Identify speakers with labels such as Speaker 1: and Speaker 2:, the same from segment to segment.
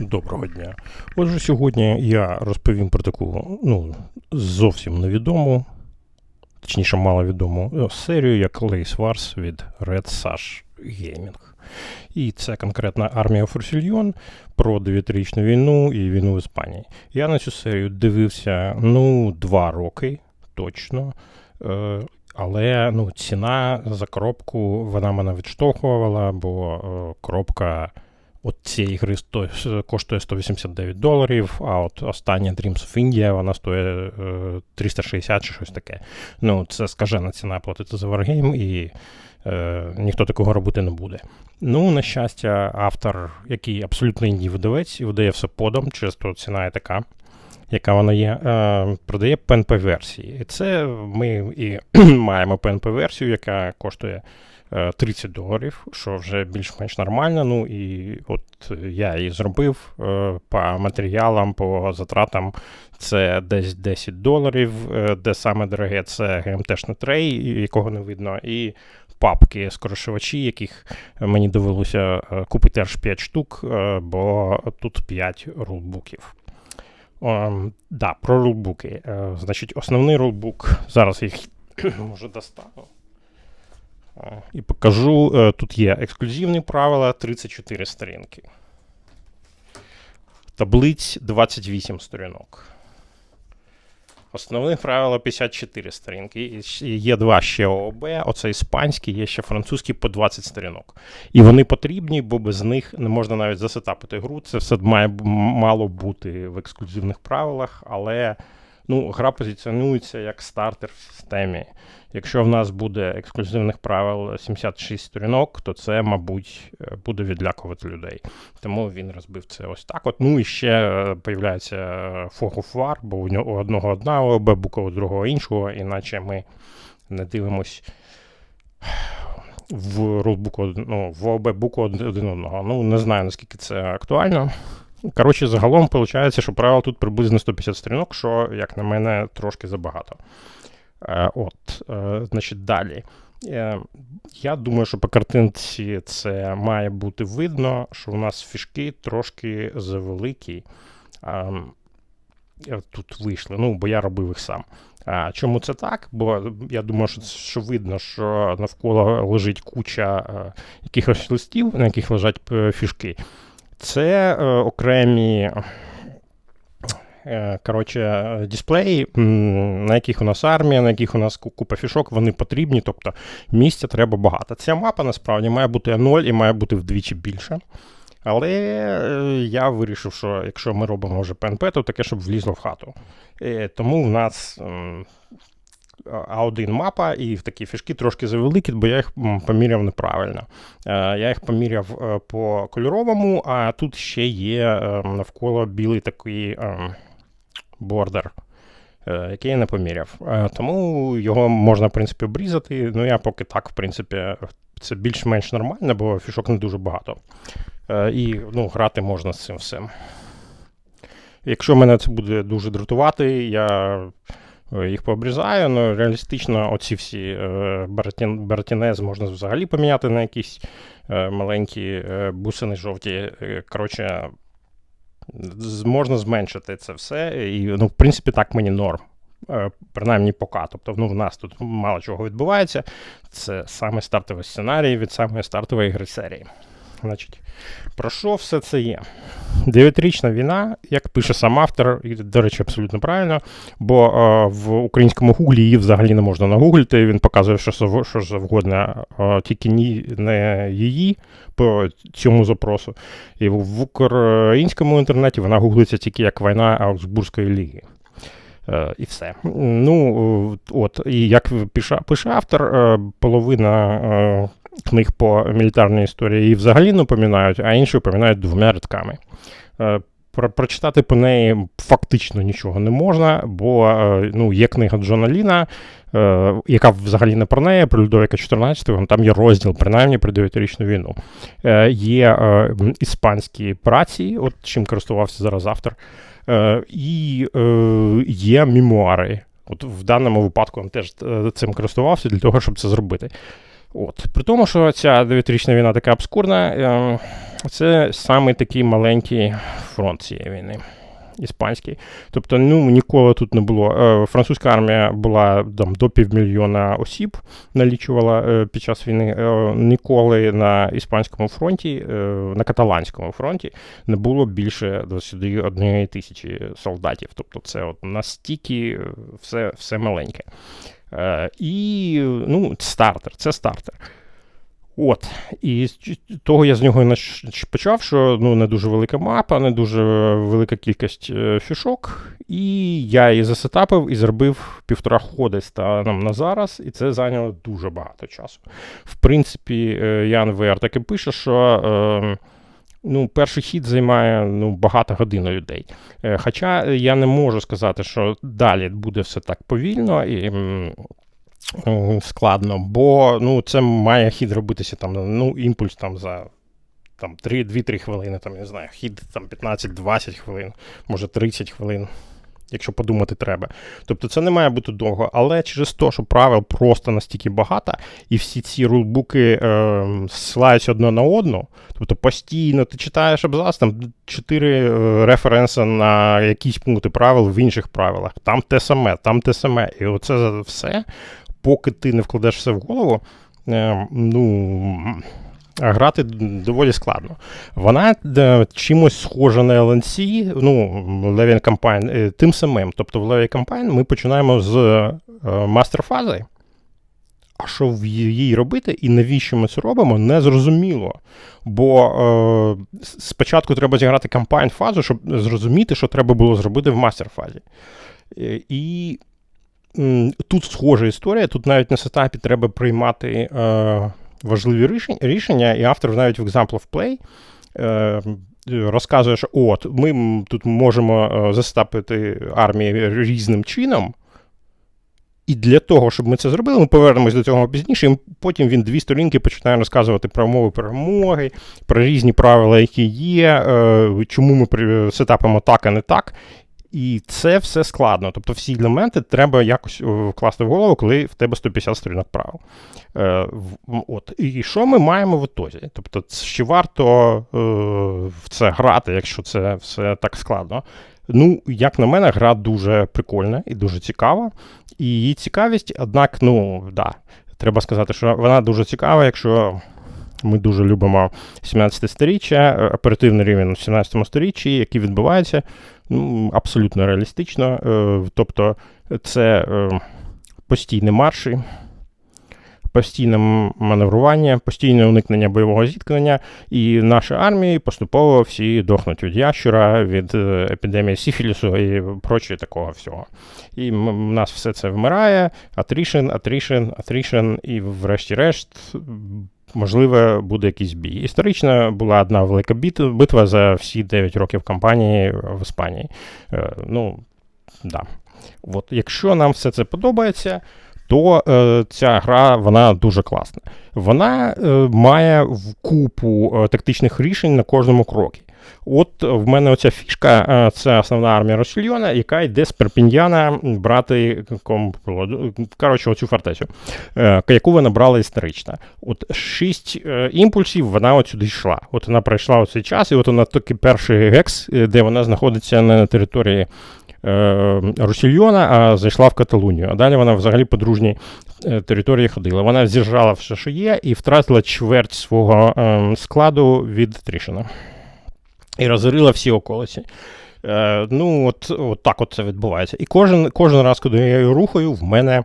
Speaker 1: Доброго дня. Отже, сьогодні я розповім про таку ну, зовсім невідому, точніше маловідому е, серію, як Lace Wars від Red Sash Gaming. І це конкретна армія Форсільйон про 9-річну війну і війну в Іспанії. Я на цю серію дивився ну, два роки точно. Е, але ну, ціна за коробку вона мене відштовхувала, бо е, коробка от цієї гри сто, коштує 189 доларів, а от остання Dreams of India вона стоїть е, 360 чи щось таке. Ну, це скажена ціна платити за Wargame, і е, ніхто такого робити не буде. Ну, на щастя, автор, який абсолютно інді видавець і видає все подом, чисто ціна є така. Яка вона є, е, продає PNP-версії. І це ми і маємо PNP-версію, яка коштує 30 доларів, що вже більш-менш нормально. Ну і от я її зробив е, по матеріалам, по затратам. Це десь 10 доларів, е, де саме дороге, це ГМТшний трей, якого не видно, і папки скоришувачі, яких мені довелося е, купити аж 5 штук, бо тут 5 рулбуків. Um, да, про рулбуки. Значить, основний рулбук. Зараз їх може достану. І покажу. Uh, тут є ексклюзивні правила 34 сторінки. Таблиць 28 сторінок. Основне правило 54 сторінки. Є два ще ООБ, оце іспанський, є ще французький по 20 сторінок. І вони потрібні, бо без них не можна навіть засетапити гру. Це все має мало бути в ексклюзивних правилах, але ну, гра позиціонується як стартер в системі. Якщо в нас буде ексклюзивних правил 76 сторінок, то це, мабуть, буде відлякувати людей. Тому він розбив це ось так. От. Ну і ще появляється Fog of War, бо у нього одного одна ОБ, буква у другого іншого, іначе ми не дивимось. В рулбуку, ну, в ОБ букву один одного. Ну, не знаю, наскільки це актуально. Коротше, загалом виходить, що правил тут приблизно 150 сторінок, що, як на мене, трошки забагато. Е, от, е, значить, далі. Е, я думаю, що по картинці це має бути видно, що у нас фішки трошки завеликі. Тут вийшли, ну, бо я робив їх сам. А Чому це так? Бо я думаю, що що видно, що навколо лежить куча якихось листів, на яких лежать фішки. Це окремі Е, коротше, дисплеї, на яких у нас армія, на яких у нас купа фішок, вони потрібні, тобто місця треба багато. Ця мапа насправді має бути 0 і має бути вдвічі більше. Але е, я вирішив, що якщо ми робимо вже ПНП, то таке, щоб влізло в хату. Тому в нас А1 мапа, і такі фішки трошки завеликі, бо я їх поміряв неправильно. Е, я їх поміряв по кольоровому, а тут ще є навколо білий такий бордер, е, який я не поміряв. Е, тому його можна, в принципі, обрізати. Ну, я поки так, в принципі, це більш-менш нормально, бо фішок не дуже багато. Е, і ну, грати можна з цим всім. Якщо мене це буде дуже дратувати, я їх пообрізаю, ну, реалістично оці всі Бертінез можна взагалі поміняти на якісь маленькі бусини жовті. Коротше, можна зменшити це все. І, ну, в принципі, так мені норм. Е, принаймні поки. Тобто ну, в нас тут мало чого відбувається. Це саме стартовий сценарій від самої стартової гри серії. Значить, Про що все це є? Дев'ятирічна війна, як пише сам автор, і, до речі, абсолютно правильно, бо е, в українському гуглі її взагалі не можна нагуглити, він показує, що що завгодно, е, тільки ні, не її по цьому запросу. І в українському інтернеті вона гуглиться тільки як війна Аугсбурзької ліги. Е, і все. Ну, от, І як пише, пише автор, е, половина. Е, книг по мілітарній історії її взагалі не помінають, а інші помінають двома рядками. Е, про, прочитати по неї фактично нічого не можна, бо е, ну, є книга Джона Ліна, е, яка взагалі не про неї, про Людовіка 14-го, там є розділ, принаймні про 9-річну війну. Є іспанські праці, от чим користувався зараз автор, і є мемуари. От В даному випадку він теж цим користувався для того, щоб це зробити. От. При тому, що ця дев'ятирічна війна така обскурна, е, це саме такий маленький фронт цієї війни. Іспанський. Тобто, ну ніколи тут не було. Е, французька армія була там до півмільйона осіб, налічувала е, під час війни. Е, ніколи на іспанському фронті, на каталанському фронті не було більше 21 тисячі солдатів. Тобто, це от настільки все, все маленьке. І ну, стартер, це стартер. От, і з того я з нього почав, що ну, не дуже велика мапа, не дуже велика кількість е, фішок. І я її засетапив і зробив півтора ходи станом на зараз, і це зайняло дуже багато часу. В принципі, е, Ян ВР таки пише, що е, ну, перший хід займає ну, багато годин людей. Е, хоча я не можу сказати, що далі буде все так повільно. і складно, бо ну, це має хід робитися там, ну, імпульс там за там, 2-3 хвилини, там, не знаю, хід там 15-20 хвилин, може 30 хвилин. Якщо подумати треба. Тобто це не має бути довго, але через те, що правил просто настільки багато, і всі ці рулбуки е, ссилаються одне на одну, тобто постійно ти читаєш абзац, там чотири е, референси на якісь пункти правил в інших правилах. Там те саме, там те саме. І оце все поки ти не вкладеш все в голову, е, ну. Грати доволі складно. Вона е, чимось схожа на LNC, ну, Levian Campaign, е, тим самим. Тобто в Levian Campaign ми починаємо з мастер-фази. А що в їй робити і навіщо ми це робимо, не зрозуміло. Бо е, спочатку треба зіграти кампайн фазу, щоб зрозуміти, що треба було зробити в мастер-фазі. І Тут схожа історія, тут навіть на сетапі треба приймати е, важливі рішення, і автор навіть в Example of Play е, розказує, що от, ми тут можемо е, застапити армії різним чином. І для того, щоб ми це зробили, ми повернемось до цього пізніше. і Потім він дві сторінки починає розказувати про умови перемоги, про різні правила, які є, е, чому ми сетапимо так, а не так. І це все складно. Тобто всі елементи треба якось е, вкласти в голову, коли в тебе 150 сторінок правил. Е, от. І що ми маємо в ітозі? Тобто, чи варто е, в це грати, якщо це все так складно? Ну, як на мене, гра дуже прикольна і дуже цікава. І її цікавість, однак, ну, да, треба сказати, що вона дуже цікава, якщо. Ми дуже любимо 17 сторіччя, е, оперативний рівень у 17 сторіччі, який відбувається ну, абсолютно реалістично. Е, тобто це е, постійні марші, постійне маневрування, постійне уникнення бойового зіткнення, і наші армії поступово всі дохнуть від ящура, від епідемії Сіфілісу і прочого такого всього. І в нас все це вмирає, атрішен, атрішен, атрішен, і врешті-решт можливо, буде якийсь бій. Історично була одна велика битва за всі 9 років кампанії в Іспанії. Е, ну, да. От, Якщо нам все це подобається, то е, ця гра вона дуже класна. Вона е, має купу е, тактичних рішень на кожному крокі. От в мене оця фішка, е, це основна армія Росільйона, яка йде з Перпіньяна брати коротше, оцю фортецю, е, яку вона брала історично. От шість е, імпульсів вона от сюди йшла. От вона пройшла оцей час, і от вона такий перший гекс, де вона знаходиться на території. Русільйона, а зайшла в Каталунію. А далі вона взагалі по дружній території ходила. Вона з'їжджала все, що є, і втратила чверть свого ем, складу від Трішина і розорила всі околиці. Е, Ну, от от так от це відбувається. І кожен кожен раз, коли я її рухаю, в мене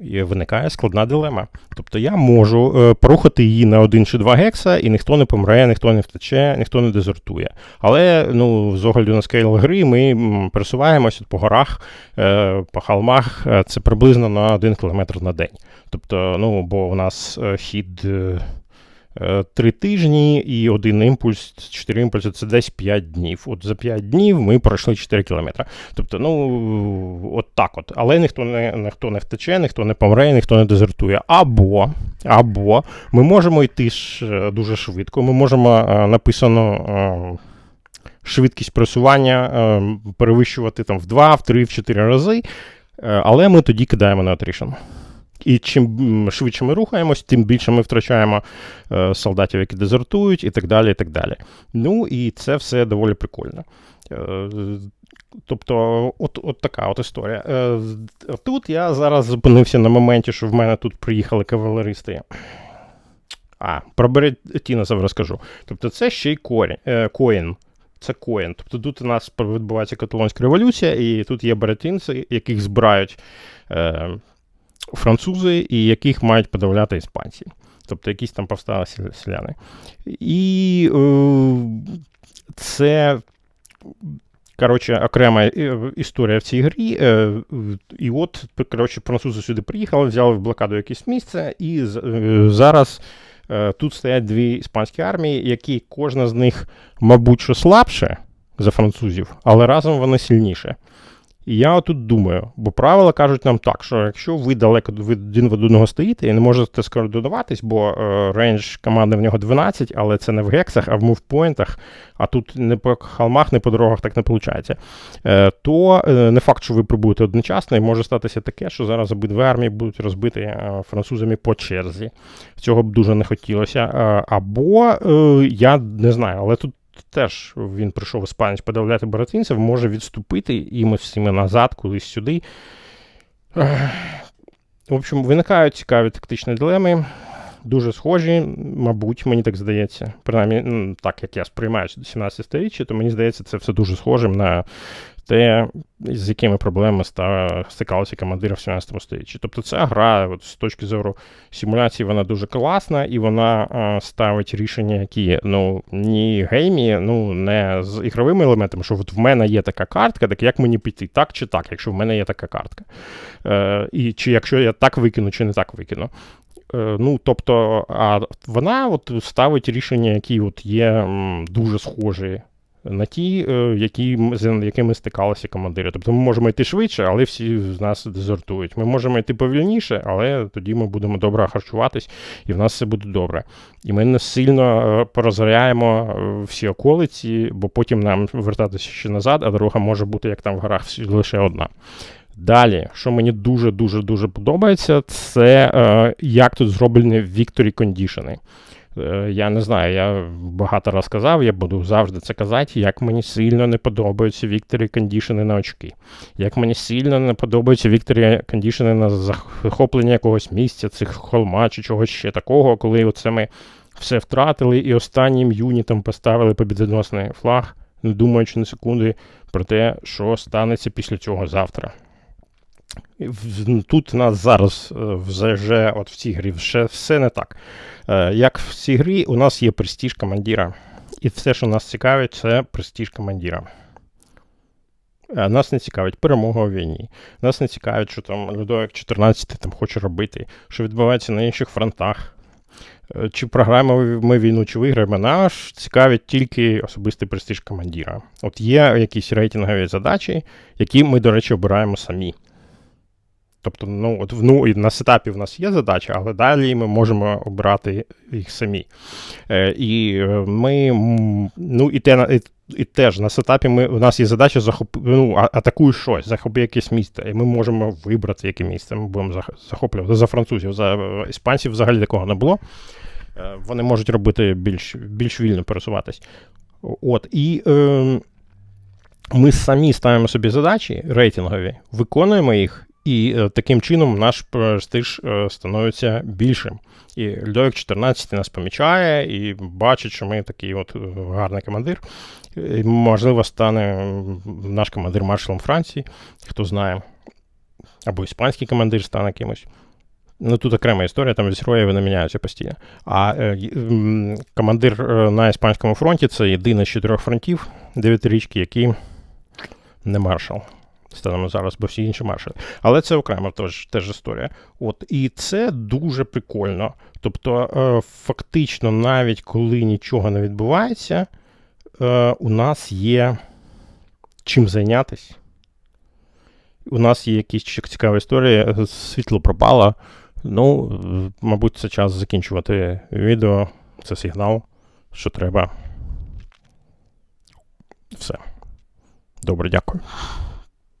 Speaker 1: виникає складна дилема. Тобто я можу е, порухати її на один чи два гекса, і ніхто не помре, ніхто не втече, ніхто не дезертує. Але ну, з огляду на скейл гри ми пересуваємося по горах, е, по холмах, е, це приблизно на один кілометр на день. Тобто, ну, бо у нас е, хід. Е, три тижні і один імпульс, чотири імпульси це десь 5 днів. От за 5 днів ми пройшли 4 кілометри. Тобто, ну, от так от. Але ніхто не ніхто не втече, ніхто не помре, ніхто не дезертує. Або або ми можемо йти е, дуже швидко, ми можемо е, написано. Швидкість просування перевищувати там в 2, в 3, в 4 рази, але ми тоді кидаємо на атрішн. І чим швидше ми рухаємось, тим більше ми втрачаємо е, солдатів, які дезертують, і так далі. і так далі. Ну і це все доволі прикольно. Е, Тобто, от, от така от історія. Е, Тут я зараз зупинився на моменті, що в мене тут приїхали кавалеристи. А, про Беретіносів розкажу. Тобто, це ще й корінь, коін. Це коін. Тобто тут у нас відбувається каталонська революція, і тут є беретинці, яких збирають французи, і яких мають подавляти іспанці. Тобто якісь там повстали селяни. І е, це. Коротше, окрема е, історія в цій грі. Е, І от, коротше, французи сюди приїхали, взяли в блокаду якесь місце, і зараз тут стоять дві іспанські армії, які кожна з них, мабуть, що слабше за французів, але разом вони сильніше. І я отут думаю, бо правила кажуть нам так, що якщо ви далеко від один від одного стоїте і не можете скоординуватись, бо рейндж команди в нього 12, але це не в гексах, а в мувпойнтах, а тут не по холмах, не по дорогах так не виходить, е, то е, не факт, що ви прибудете одночасно, і може статися таке, що зараз обидві армії будуть розбиті е, французами по черзі. Цього б дуже не хотілося. Або я не знаю, але тут теж він прийшов іспанець подавляти боротинців, може відступити і ми всіми назад, кудись сюди. В общем, виникають цікаві тактичні дилеми. Дуже схожі, мабуть, мені так здається. Принаймні, так як я сприймаю 17 сторіччя, то мені здається, це все дуже схожим на те, з якими проблемами стикалися командири в 17 сторіччі. Тобто ця гра, от, з точки зору симуляції, вона дуже класна, і вона а, ставить рішення, які ну, ні геймі, ну, не з ігровими елементами, що от в мене є така картка, так як мені піти, так чи так, якщо в мене є така картка. Е, і чи якщо я так викину, чи не так викину. Е, Ну, тобто, а вона от ставить рішення, які от є дуже схожі на ті, е, які, з якими стикалися командири. Тобто ми можемо йти швидше, але всі з нас дезертують. Ми можемо йти повільніше, але тоді ми будемо добре харчуватись, і в нас все буде добре. І ми не сильно е, порозоряємо е, всі околиці, бо потім нам вертатися ще назад, а дорога може бути, як там в горах, лише одна. Далі, що мені дуже-дуже дуже подобається, це е, як тут зроблені victory кондішени. Е, я не знаю, я багато раз казав, я буду завжди це казати, як мені сильно не подобаються victory кондішени на очки. Як мені сильно не подобаються victory кондішени на захоплення якогось місця, цих холма чи чогось ще такого, коли оце ми все втратили і останнім юнітом поставили побідоносний флаг, не думаючи на секунди про те, що станеться після цього завтра. Тут нас зараз е, вже от в цій грі все, все не так. Е, Як в цій грі, у нас є престіж командира. І все, що нас цікавить, це престіж командира. Е, Нас не цікавить перемога у війні. Нас не цікавить, що там Людовик 14 там хоче робити, що відбувається на інших фронтах. Чи програємо ми війну, чи виграємо, нас цікавить тільки особистий престиж командира. От є якісь рейтингові задачі, які ми, до речі, обираємо самі. Тобто, ну, от, ну, і на сетапі в нас є задача, але далі ми можемо обрати їх самі. Е, і е, ми, ну, і, те, і, і теж на сетапі ми, у нас є задача захоп, ну, атакуй щось, захопи якесь місце, і ми можемо вибрати, яке місце ми будемо захоплювати. За французів, за е, іспанців взагалі такого не було. Е, Вони можуть робити більш, більш вільно пересуватись. От, і е, ми самі ставимо собі задачі рейтингові, виконуємо їх, і е, таким чином наш престиж е, становиться більшим. І Людовик 14 нас помічає і бачить, що ми такий от е, гарний командир. І, можливо, стане наш командир маршалом Франції, хто знає. Або іспанський командир стане кимось. Ну, тут окрема історія, там військові вони міняються постійно. А е, м, командир е, на іспанському фронті це єдиний з чотирьох фронтів дев'ятирічки, який не маршал. Станемо зараз, бо всі інші маршали. Але це окрема теж, теж історія. От, і це дуже прикольно. Тобто, е, фактично, навіть коли нічого не відбувається, е, у нас є чим зайнятися. У нас є якісь ще цікава історія. Світло пропало. Ну, мабуть, це час закінчувати відео. Це сигнал, що треба. Все. Добре, дякую.